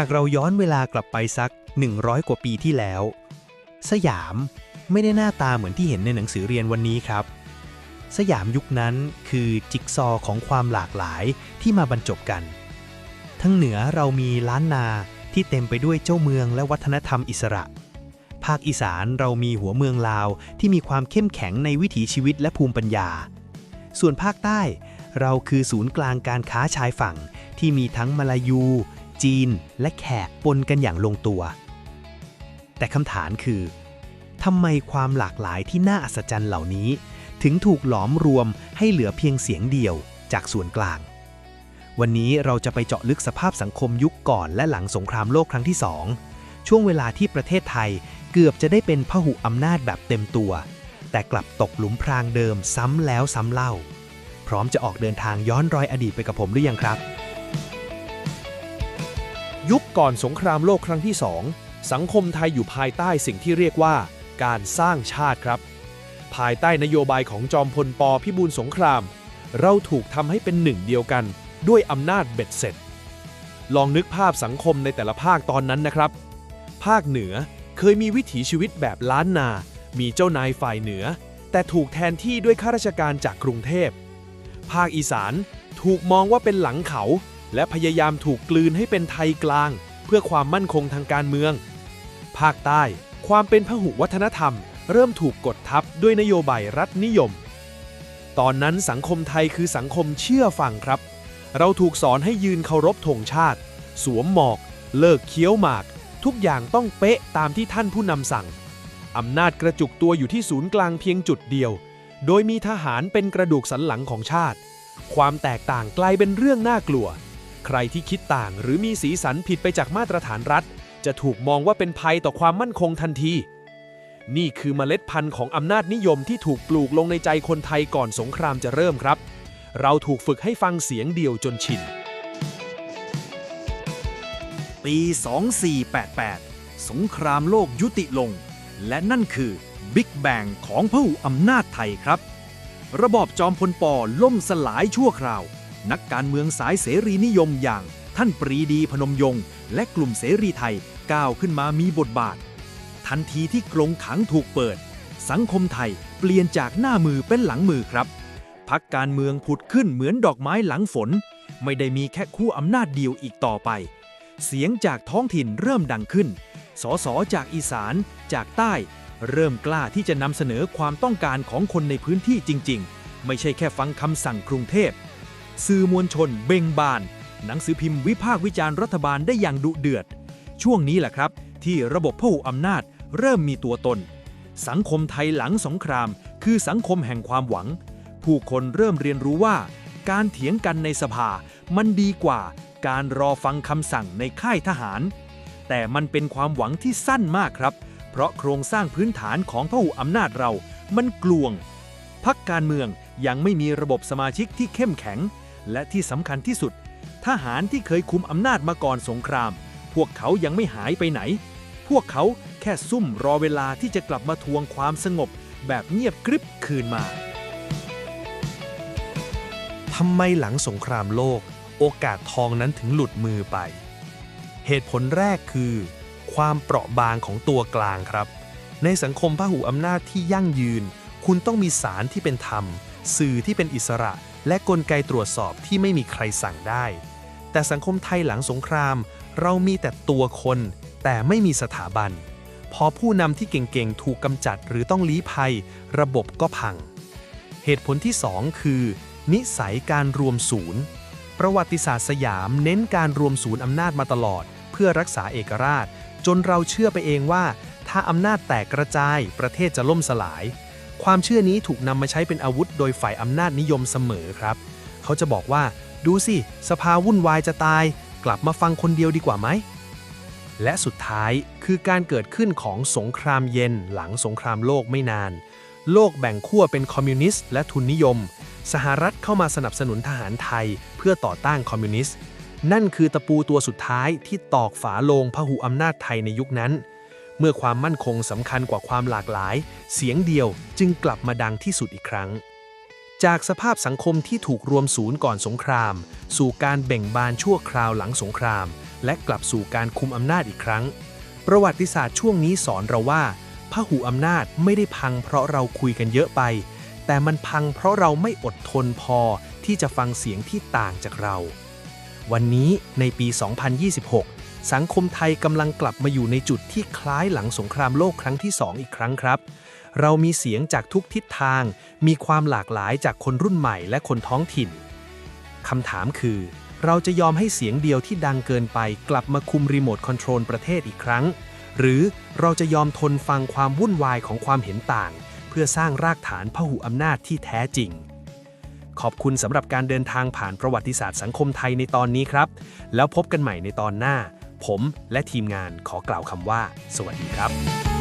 หากเราย้อนเวลากลับไปสัก 100 กว่าปีที่แล้ว สยามไม่ได้หน้าตาเหมือนที่เห็นในหนังสือเรียนวันนี้ครับ สยามยุคนั้นคือจิ๊กซอของความหลากหลายที่มาบรรจบกัน ทั้งเหนือเรามีล้านนาที่เต็มไปด้วยเจ้าเมืองและวัฒนธรรมอิสระ ภาคอีสานเรามีหัวเมืองลาวที่มีความเข้มแข็งในวิถีชีวิตและภูมิปัญญา ส่วนภาคใต้เราคือศูนย์กลางการค้าชายฝั่งที่มีทั้งมาลายู จีน และแขกปนกันอย่างลงตัว แต่คำถามคือทำไมความหลากหลายที่น่าอัศจรรย์เหล่านี้ ถึงถูกหลอมรวมให้เหลือเพียงเสียงเดียวจากส่วนกลาง วันนี้เราจะไปเจาะลึกสภาพสังคมยุคก่อนและหลังสงครามโลกครั้งที่สองช่วงเวลาที่ประเทศไทยเกือบจะได้เป็นพหุอำนาจแบบเต็มตัว แต่กลับตกหลุมพรางเดิมซ้ำแล้วซ้ำเล่า พร้อมจะออกเดินทางย้อนรอยอดีตไปกับผมหรือยังครับ ยุคก่อนสงครามโลกครั้งที่สองสังคมไทยอยู่ภายใต้สิ่งที่เรียกว่า การสร้างชาติครับ ภายใต้นโยบายของจอมพลปพิบูลสงคราม เราถูกทำให้เป็นหนึ่งเดียวกัน ด้วยอำนาจเบ็ดเสร็จ ลองนึกภาพสังคมในแต่ละภาคตอนนั้นนะครับ ภาคเหนือเคยมีวิถีชีวิตแบบล้านนา มีเจ้านายฝ่ายเหนือ แต่ถูกแทนที่ด้วยข้าราชการจากกรุงเทพ ภาคอีสานถูกมองว่าเป็นหลังเขา และพยายามถูกกลืนให้เป็นไทยกลาง เพื่อความมั่นคงทางการเมือง ภาคใต้ ความเป็นพหุวัฒนธรรม เริ่มถูกกดทับด้วยนโยบายรัฐนิยม ตอนนั้นสังคมไทยคือสังคมเชื่อฟังครับ เราถูกสอนให้ยืนเคารพธงชาติ สวมหมอก เลิกเคี้ยวหมาก ทุกอย่างต้องเป๊ะตามที่ท่านผู้นำสั่งอำนาจกระจุกตัวอยู่ที่ศูนย์กลางเพียงจุดเดียว โดยมีทหารเป็นกระดูกสันหลังของชาติ ความแตกต่างกลายเป็นเรื่องน่ากลัว ใครที่คิดต่างหรือมีสีสันผิดไปจากมาตรฐานรัฐ จะถูกมองว่าเป็นภัยต่อความมั่นคงทันที นี่คือเมล็ดพันธุ์ของอำนาจนิยมที่ถูกปลูกลงในใจคนไทยก่อนสงครามจะเริ่มครับ เราถูกฝึกให้ฟังเสียงเดียวจนชิน ปี 2488 สงครามโลกยุติลง และนั่นคือบิ๊กแบงของพหุอำนาจไทยครับ ระบอบจอมพลปล่มสลายชั่วคราว นักการเมืองสายเสรีนิยมอย่าง ท่านปรีดีพนมยงค์และกลุ่มเสรีไทยก้าวขึ้นมามีบทบาท ทันทีที่กรงขังถูกเปิด สังคมไทยเปลี่ยนจากหน้ามือเป็นหลังมือครับพักการเมืองผุดขึ้นเหมือนดอกไม้หลังฝน ไม่ได้มีแค่คู่อำนาจเดียวอีกต่อไป เสียงจากท้องถิ่นเริ่มดังขึ้น สสจากอีสาน จากใต้ เริ่มกล้าที่จะนำเสนอความต้องการของคนในพื้นที่จริง ๆ ไม่ใช่แค่ฟังคำสั่งกรุงเทพ สื่อมวลชนเบ่งบาน หนังสือพิมพ์วิพากษ์วิจารณ์รัฐบาลได้อย่างดุเดือด ช่วงนี้แหละครับ ที่ระบบพหุอำนาจเริ่มมีตัวตน สังคมไทยหลังสงคราม คือสังคมแห่งความหวัง ผู้คนเริ่มเรียนรู้ว่า การเถียงกันในสภา มันดีกว่า การรอฟังคำสั่งในค่ายทหาร แต่มันเป็นความหวังที่สั้นมากครับ เพราะโครงสร้างพื้นฐานของพหุอำนาจเรา มันกลวงพักการเมืองยังไม่มีระบบสมาชิกที่เข้มแข็ง และที่สำคัญที่สุด ทหารที่เคยคุมอำนาจมาก่อนสงคราม พวกเขายังไม่หายไปไหน พวกเขาแค่ซุ่มรอเวลาที่จะกลับมาทวงความสงบ แบบเงียบกริบคืนมาทำไมหลังสงครามโลก โอกาสทองนั้นถึงหลุดมือไป เหตุผลแรกคือ ความเปราะบางของตัวกลางครับ ในสังคมพหุอำนาจที่ยั่งยืน คุณต้องมีศาลที่เป็นธรรม สื่อที่เป็นอิสระ และกลไกตรวจสอบที่ไม่มีใครสั่งได้ แต่สังคมไทยหลังสงคราม เรามีแต่ตัวคน แต่ไม่มีสถาบัน พอผู้นำที่เก่งๆ ถูกกำจัดหรือต้องลี้ภัย ระบบก็พัง เหตุผลที่ 2 คือ นิสัยการรวมศูนย์ ประวัติศาสตร์สยามเน้นการรวมศูนย์อำนาจมาตลอด เพื่อรักษาเอกราช จนเราเชื่อไปเองว่า ถ้าอำนาจแตกกระจายประเทศจะล่มสลาย ความเชื่อนี้ถูกนำมาใช้เป็นอาวุธโดยฝ่ายอำนาจนิยมเสมอครับ เขาจะบอกว่า ดูสิ สภาวุ่นวายจะตาย กลับมาฟังคนเดียวดีกว่าไหม และสุดท้ายคือการเกิดขึ้นของสงครามเย็นหลังสงครามโลกไม่นาน โลกแบ่งขั้วเป็นคอมมิวนิสต์และทุนนิยม สหรัฐเข้ามาสนับสนุนทหารไทย เพื่อต่อต้านคอมมิวนิสต์ นั่นคือตะปูตัวสุดท้ายที่ตอกฝาโลงพหุอำนาจไทยในยุคนั้น เมื่อความมั่นคงสำคัญกว่าความหลากหลาย เสียงเดียวจึงกลับมาดังที่สุดอีกครั้ง จากสภาพสังคมที่ถูกรวมศูนย์ก่อนสงคราม สู่การเบ่งบานชั่วคราวหลังสงคราม และกลับสู่การคุมอำนาจอีกครั้ง ประวัติศาสตร์ช่วงนี้สอนเราว่าพหูอำนาจไม่ได้พังเพราะเราคุยกันเยอะไป แต่มันพังเพราะเราไม่อดทนพอที่จะฟังเสียงที่ต่างจากเรา วันนี้ในปี 2026 สังคมไทยกำลังกลับมาอยู่ในจุดที่คล้ายหลังสงครามโลกครั้งที่ 2 อีกครั้งครับ เรามีเสียงจากทุกทิศทาง มีความหลากหลายจากคนรุ่นใหม่และคนท้องถิ่นคำถามคือ เราจะยอมให้เสียงเดียวที่ดังเกินไป กลับมาคุมรีโมทคอนโทรลประเทศอีกครั้ง หรือเราจะยอมทนฟังความวุ่นวายของความเห็นต่าง เพื่อสร้างรากฐานพหุอำนาจที่แท้จริงขอบคุณสำหรับการเดินทางผ่านประวัติศาสตร์สังคมไทยในตอนนี้ครับ แล้วพบกันใหม่ในตอนหน้า ผมและทีมงานขอกล่าวคำว่า สวัสดีครับ